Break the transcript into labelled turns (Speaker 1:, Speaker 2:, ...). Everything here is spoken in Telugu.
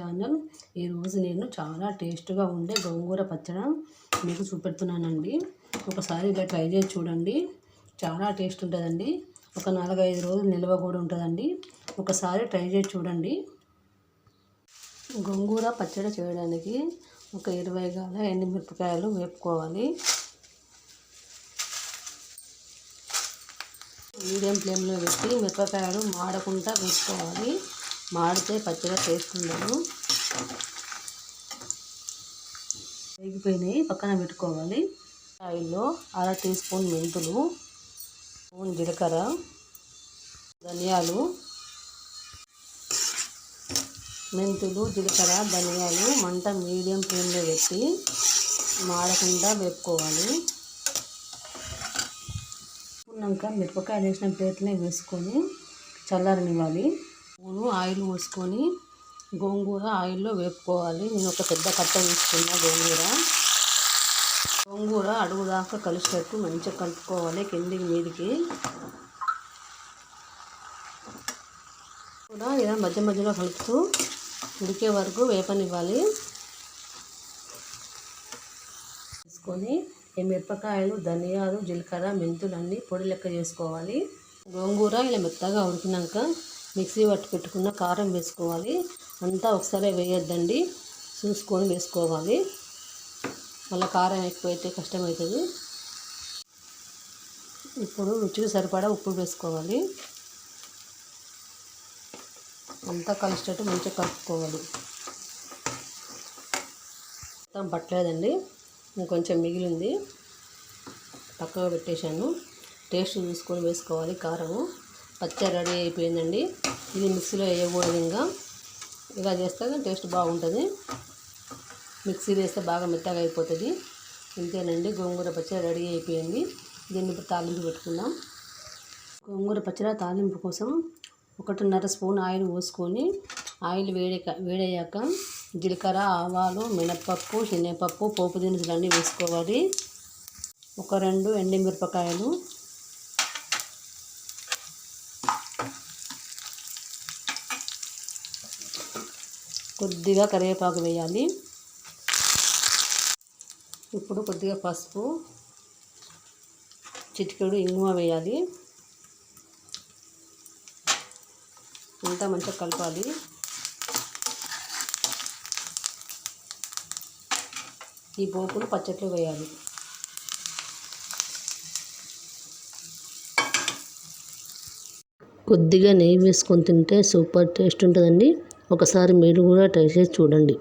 Speaker 1: ఛానల్ ఈరోజు నేను చాలా టేస్ట్గా ఉండే గోంగూర పచ్చడి మీకు చూపెడుతున్నానండి. ఒకసారి ఇలా ట్రై చేసి చూడండి. చాలా టేస్ట్ ఉంటుందండి. ఒక నాలుగైదు రోజులు నిల్వ కూడా ఉంటుందండి. ఒకసారి ట్రై చేసి చూడండి. గోంగూర పచ్చడి చేయడానికి ఒక ఇరవై గాల ఎండుమిరపకాయలు వేపుకోవాలి. మీడియం ఫ్లేమ్లో పెట్టి మిరపకాయలు మాడకుండా వేసుకోవాలి. మాడితే పచ్చిగా టేస్ట్ వేగిపోయినాయి పక్కన పెట్టుకోవాలి. ఆయిల్లో అర టీ స్పూన్ మెంతులు స్పూన్ జీలకర్ర ధనియాలు మెంతులు జీలకర్ర ధనియాలు మంట మీడియం ఫ్లేమ్లో పెట్టి మాడకుండా వేపుకోవాలి. ఉన్నాక మిరపకాయలు వేసిన ప్లేట్లే వేసుకొని చల్లారనివ్వాలి. స్పూను ఆయిల్ పోసుకొని గోంగూర ఆయిల్లో వేపుకోవాలి. నేను ఒక పెద్ద కట్ట తీసుకున్నా గోంగూర. గోంగూర అడుగు దాకా కలిసేటట్టు మంచిగా కలుపుకోవాలి కిందికి మీదికి. కూడా ఇలా మధ్య మధ్యలో కలుపుతూ ఉడికే వరకు వేపనివ్వాలి. తీసుకొని ఈ మిరపకాయలు ధనియాలు జీలకర్ర మెంతులు అన్నీ పొడి లెక్క చేసుకోవాలి. గోంగూర ఇలా మెత్తగా ఉడికినాక మిక్సీ పట్టు పెట్టుకున్న కారం వేసుకోవాలి. అంతా ఒకసారి వేయొద్దండి. చూసుకొని వేసుకోవాలి. మళ్ళీ కారం ఎక్కువైతే కష్టమవుతుంది. ఇప్పుడు రుచికి సరిపడా ఉప్పు వేసుకోవాలి. అంతా కలిసేటట్టు మంచిగా కలుపుకోవాలి. మొత్తం పట్టలేదండి. ఇంకొంచెం మిగిలింది. పక్కగా పెట్టేశాను. టేస్ట్ చూసుకొని వేసుకోవాలి కారము. పచ్చడి రెడీ అయిపోయిందండి. ఇది మిక్సీలో వేయకూడదు ఇంకా. ఇలా చేస్తే టేస్ట్ బాగుంటుంది. మిక్సీ వేస్తే బాగా మెత్తగా అయిపోతుంది. ఇంతేనండి గోంగూర పచ్చడి రెడీ అయిపోయింది. దీన్ని ఇప్పుడు తాలింపు పెట్టుకుందాం. గోంగూర పచ్చడి తాలింపు కోసం ఒకటిన్నర స్పూన్ ఆయిల్ పోసుకొని ఆయిల్ వేడి వేడయ్యాక జీలకర్ర ఆవాలు మినప్పప్పు శనగపప్పు పోపు దినుసులు అన్నీ వేసుకోవాలి. ఒక రెండు ఎండుమిరపకాయలు కొద్దిగా కరివేపాకు వేయాలి. ఇప్పుడు కొద్దిగా పసుపు చిటికెడు ఇంగువ వేయాలి. అంతా మంచిగా కలపాలి. ఈ పోపును పచ్చట్లు వేయాలి. కొద్దిగా నెయ్యి వేసుకొని తింటే సూపర్ టేస్ట్ ఉంటుందండి. ఒకసారి మీరు కూడా ట్రై చేసి చూడండి.